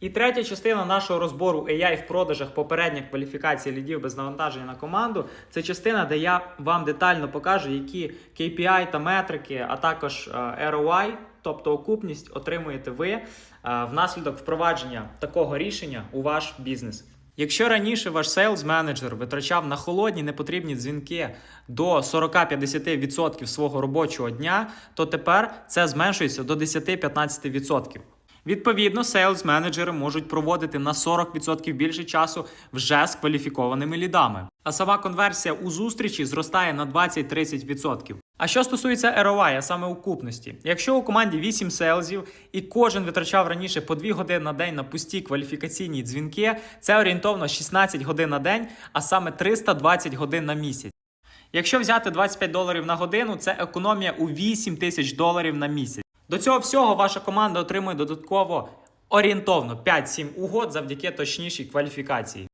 І третя частина нашого розбору AI в продажах попередня кваліфікація лідів без навантаження на команду. Це частина, де я вам детально покажу, які KPI та метрики, а також е, ROI, тобто окупність, отримуєте ви е, внаслідок впровадження такого рішення у ваш бізнес. Якщо раніше ваш сейлз менеджер витрачав на холодні непотрібні дзвінки до 40-50% свого робочого дня, то тепер це зменшується до 10-15%. Відповідно, сейлз менеджери можуть проводити на 40% більше часу вже з кваліфікованими лідами. А сама конверсія у зустрічі зростає на 20-30%. А що стосується ROI, а саме окупності, якщо у команді 8 сейлзів і кожен витрачав раніше по 2 години на день на пусті кваліфікаційні дзвінки, це орієнтовно 16 годин на день, а саме 320 годин на місяць. Якщо взяти 25 доларів на годину, це економія у 8 тисяч доларів на місяць. До цього всього ваша команда отримує додатково орієнтовно 5-7 угод завдяки точнішій кваліфікації.